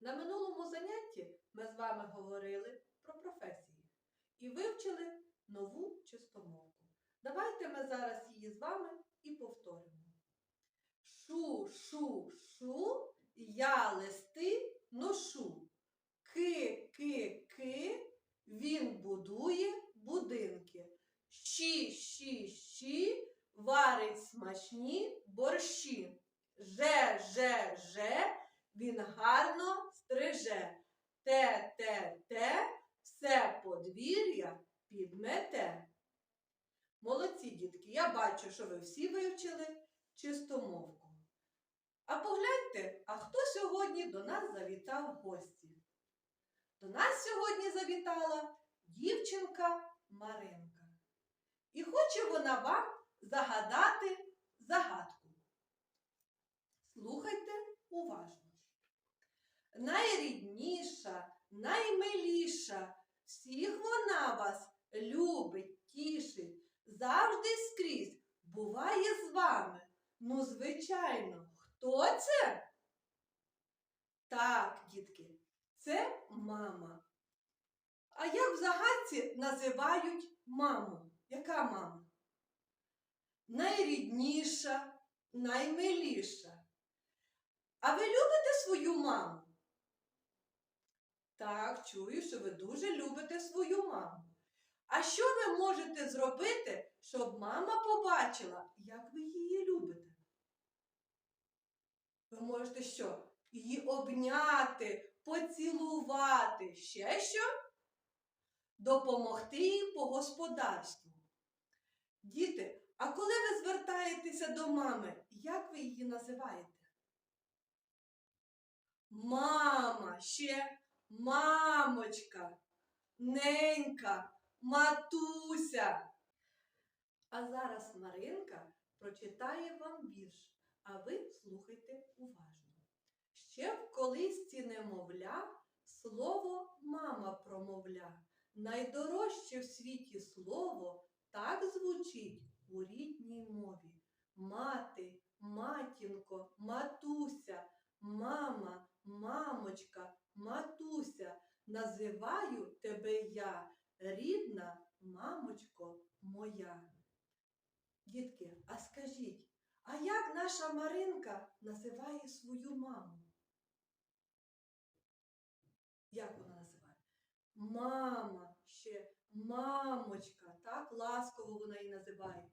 На минулому занятті ми з вами говорили про професії і вивчили нову чистомовку. Давайте ми зараз її з вами і повторимо. Шу, шу, шу, я листи ношу. Ки, ки, ки, він будує будинки. Щі, щі, щі, варить смачні борщі. Же, же, же, він гарно стриже. Те, те, те, все подвір'я підмете. Молодці, дітки, я бачу, що ви всі вивчили чистомовку. А погляньте, а хто сьогодні до нас завітав в гості? До нас сьогодні завітала дівчинка Маринка. І хоче вона вам загадати загадку. Слухайте уважно. Найрідніша, наймиліша, всіх вона вас любить, тішить, завжди скрізь буває з вами. Ну, звичайно, хто це? Так, дітки, це мама. А як в загадці називають маму? Яка мама? Найрідніша, наймиліша. А ви любите свою маму? Так, чую, що ви дуже любите свою маму. А що ви можете зробити, щоб мама побачила, як ви її любите? Ви можете що? Її обняти, поцілувати. Ще що? Допомогти їй по господарству. Діти, а коли ви звертаєтеся до мами, як ви її називаєте? Мама, ще мамочка, ненька, матуся. А зараз Маринка прочитає вам вірш, а ви слухайте уважно. Ще в колисці немовля слово мама промовля. Найдорожче в світі слово так звучить у рідній мові. Мати, матінко, матуся, мама, мамочка, матуся, називаю тебе я, рідна мамочко моя. Дітки, а скажіть, а як наша Маринка називає свою маму? Як вона називає? Мама, ще мамочка, так ласково вона її називає.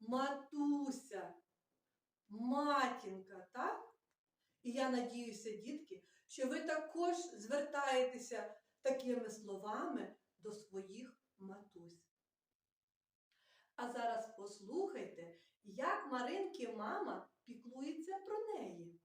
Матуся, матінка, так? І я надіюся, дітки, що ви також звертаєтеся такими словами до своїх матусь. А зараз послухайте, як Маринки мама піклується про неї.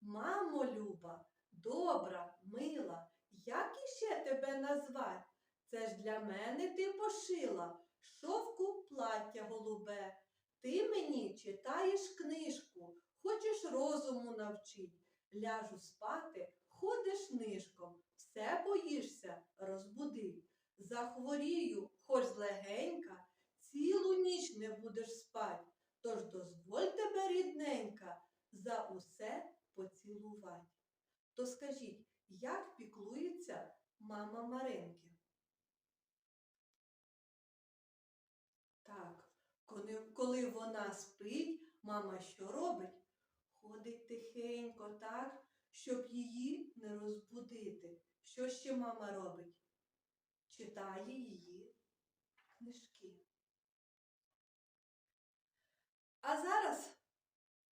Мамо люба, добра, мила, як іще тебе назвать? Це ж для мене ти пошила шовку плаття голубе. Ти мені читаєш книжку, хочеш розуму навчить. Ляжу спати, ходиш нишком, все боїшся розбудить. Захворію, хоч злегенька, цілу ніч не будеш спать. Тож дозволь тебе, рідненька, за усе поцілувать. То скажіть, як піклується мама Маринки? Так, коли вона спить, мама що робить? Ходить тихенько, так, щоб її не розбудити. Що ще мама робить? Читає її книжки. А зараз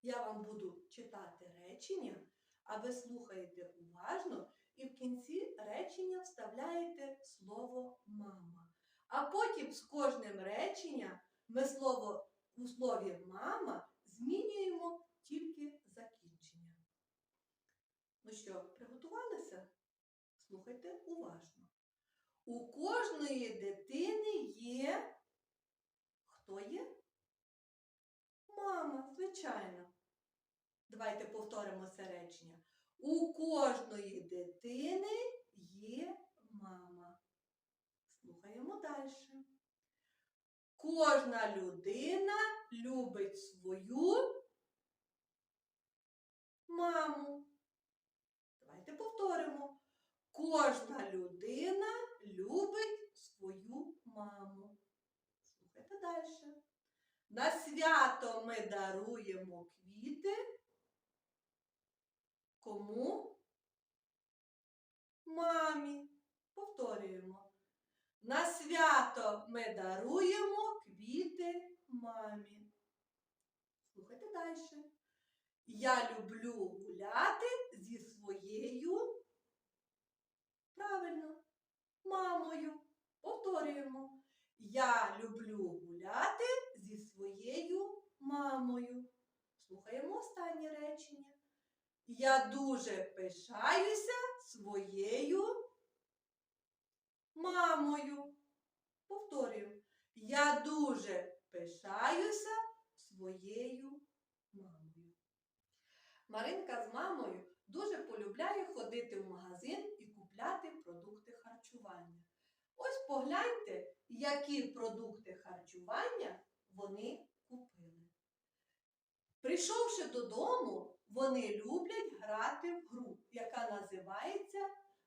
я вам буду читати речення, а ви слухаєте уважно і в кінці речення вставляєте слово мама. А потім з кожним реченням ми слово у слові мама змінюємо тільки закінчення. Ну що, приготувалися? Слухайте уважно. У кожної дитини є. Хто є? Мама, звичайно. Давайте повторимо це речення. У кожної дитини є мама. Слухаємо далі. Кожна людина любить свою маму. Давайте повторимо. Кожна людина любить свою маму. Слухайте далі. На свято ми даруємо квіти. Кому? Мамі. Повторюємо. На свято ми даруємо квіти мамі. Слухайте далі. Я люблю гуляти зі своєю. Правильно, мамою. Повторюємо. Я люблю гуляти зі своєю мамою. Слухаємо останнє речення. Я дуже пишаюся своєю мамою. Повторюю. Я дуже пишаюся своєю мамою. Маринка з мамою дуже полюбляє ходити в магазин і купляти продукти харчування. Ось погляньте, які продукти харчування вони купили. Прийшовши додому, вони люблять грати в гру, яка називається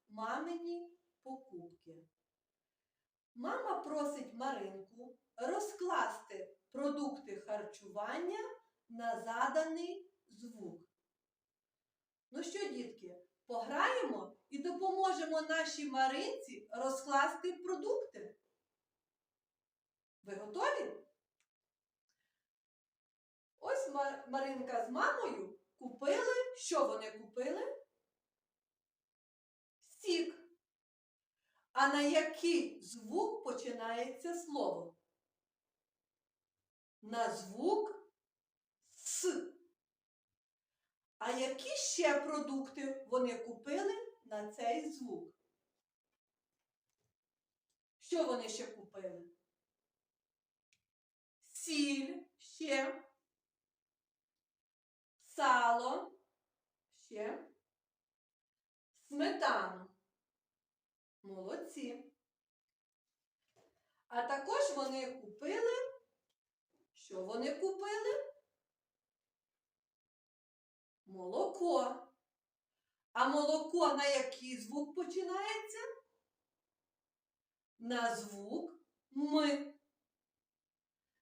Мамині покупки. Мама просить Маринку розкласти продукти харчування на заданий звук. Ну що, дітки, пограємо і допоможемо нашій Маринці розкласти продукти? Ви готові? Ось Маринка з мамою купили. Що вони купили? Сік. А на який звук починається слово? На звук С. А які ще продукти вони купили на цей звук? Що вони ще купили? Сіль ще. Сало ще. Сметану. Молодці. А також вони купили. Що вони купили? Молоко. А молоко на який звук починається? На звук ми.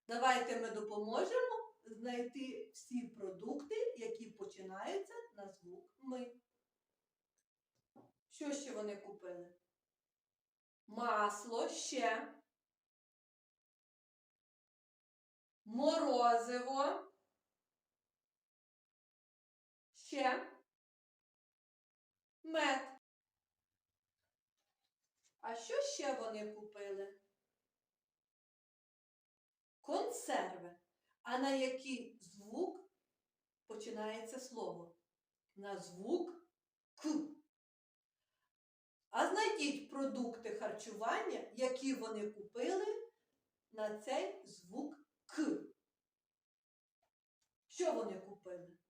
Давайте ми допоможемо знайти всі продукти, які починаються на звук ми. Що ще вони купили? Масло ще. Морозиво. Ще. Мед. А що ще вони купили? Консерви. А на який звук починається слово? На звук К. А знайдіть продукти харчування, які вони купили на цей звук К. Що вони купили?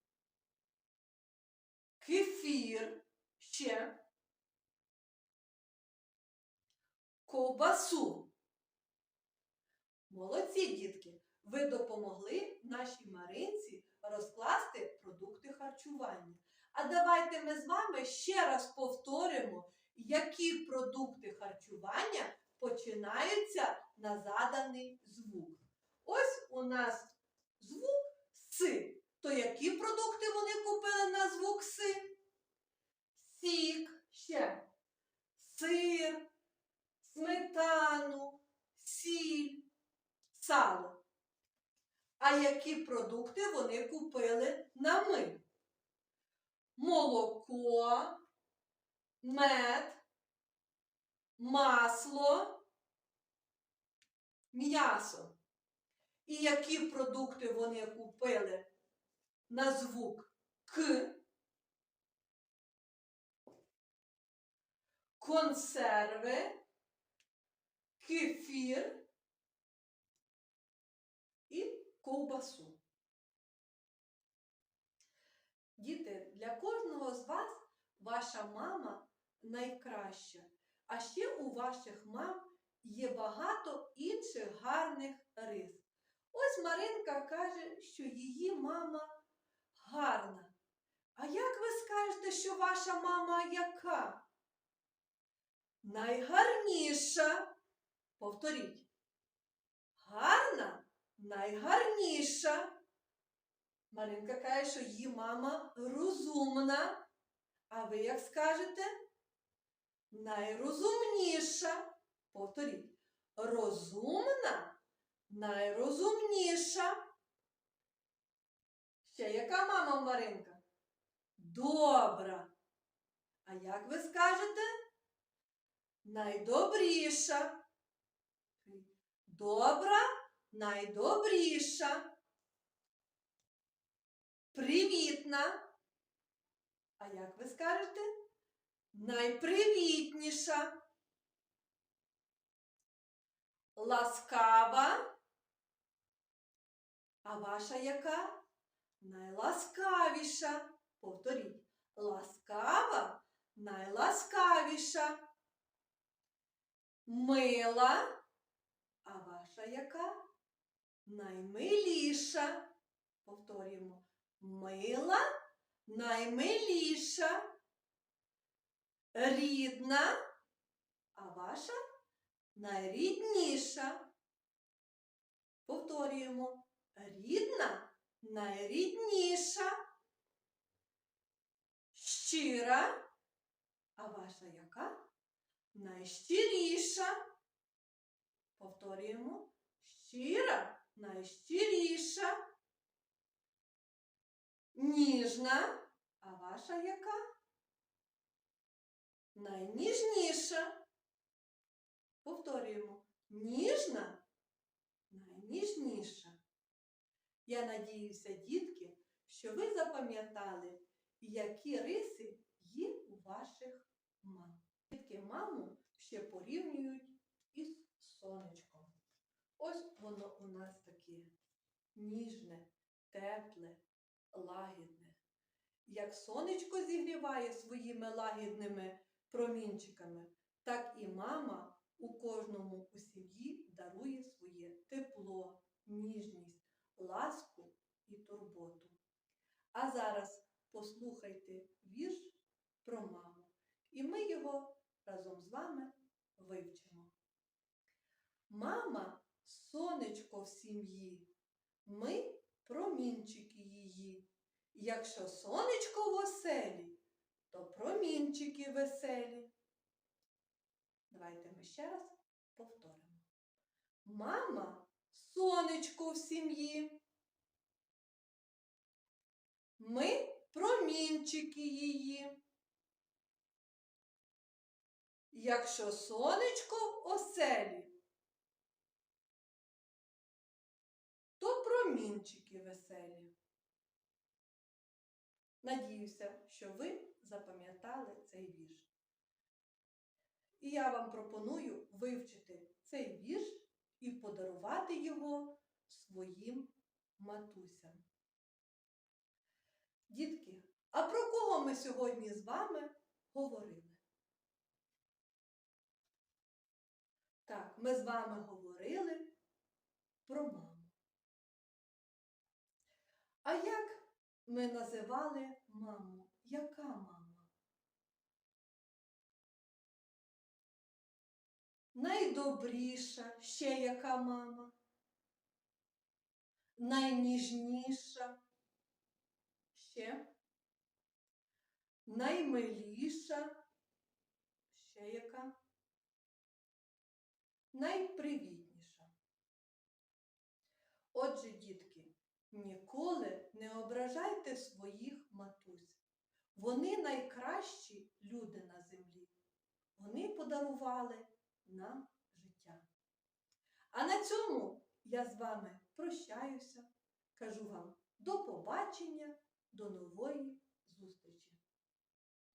Кефір ще. Ковбасу. Молодці, дітки! Ви допомогли нашій Маринці розкласти продукти харчування. А давайте ми з вами ще раз повторимо, які продукти харчування починаються на заданий звук. Ось у нас звук С. То які продукти вони купили на звук С? Сік, ще сир, сметану, сіль, сало. А які продукти вони купили на ми? Молоко, мед, масло, м'ясо. І які продукти вони купили на звук К? Консерви, кефір і ковбасу. Діти, для кожного з вас ваша мама найкраща. А ще у ваших мам є багато інших гарних рис. Ось Маринка каже, що її мама гарна. А як ви скажете, що ваша мама яка? найгарніша. Повторіть. Гарна, найгарніша. Маринка каже, що її мама розумна. А ви як скажете? Найрозумніша. Повторіть. Розумна, найрозумніша. Ще яка мама в Маринка? Добра. А як ви скажете? Найдобріша. Добра, найдобріша. Привітна. А як ви скажете? Найпривітніша. Ласкава. А ваша яка? Найласкавіша. Повторіть. Ласкава, найласкавіша. Мила. А ваша яка? Наймиліша. Повторюємо. Мила, наймиліша. Рідна. А ваша найрідніша. Повторюємо. Рідна, найрідніша. Щира. А ваша яка? Найщиріша. Повторюємо. Щира, найщиріша. Ніжна. А ваша яка? Найніжніша. Повторюємо. Ніжна, найніжніша. Я надіюся, дітки, що ви запам'ятали, які риси є у ваших мам. Дітки маму ще порівнюють із сонечком. Ось воно у нас таке ніжне, тепле, лагідне. Як сонечко зігріває своїми лагідними промінчиками, так і мама у кожному у сім'ї дарує своє тепло, ніжність, ласку і турботу. А зараз послухайте вірш про маму, і ми його разом з вами вивчимо. Мама сонечко в сім'ї, ми промінчики її. Якщо сонечко в оселі, то промінчики веселі. Давайте ми ще раз повторимо. Мама сонечко в сім'ї. Ми промінчики її. Якщо сонечко в оселі, то промінчики веселі. Надіюся, що ви запам'ятали цей вірш. І я вам пропоную вивчити цей вірш і подарувати його своїм матусям. Дітки, а про кого ми сьогодні з вами говорили? Так, ми з вами говорили про маму. А як ми називали маму? Яка мама? Найдобріша, ще яка мама? Найніжніша, ще наймиліша, ще яка? Найпривітніша. Отже, дітки, ніколи не ображайте своїх матусь. Вони найкращі люди на землі. Вони подарували нам життя. А на цьому я з вами прощаюся. Кажу вам до побачення, до нової.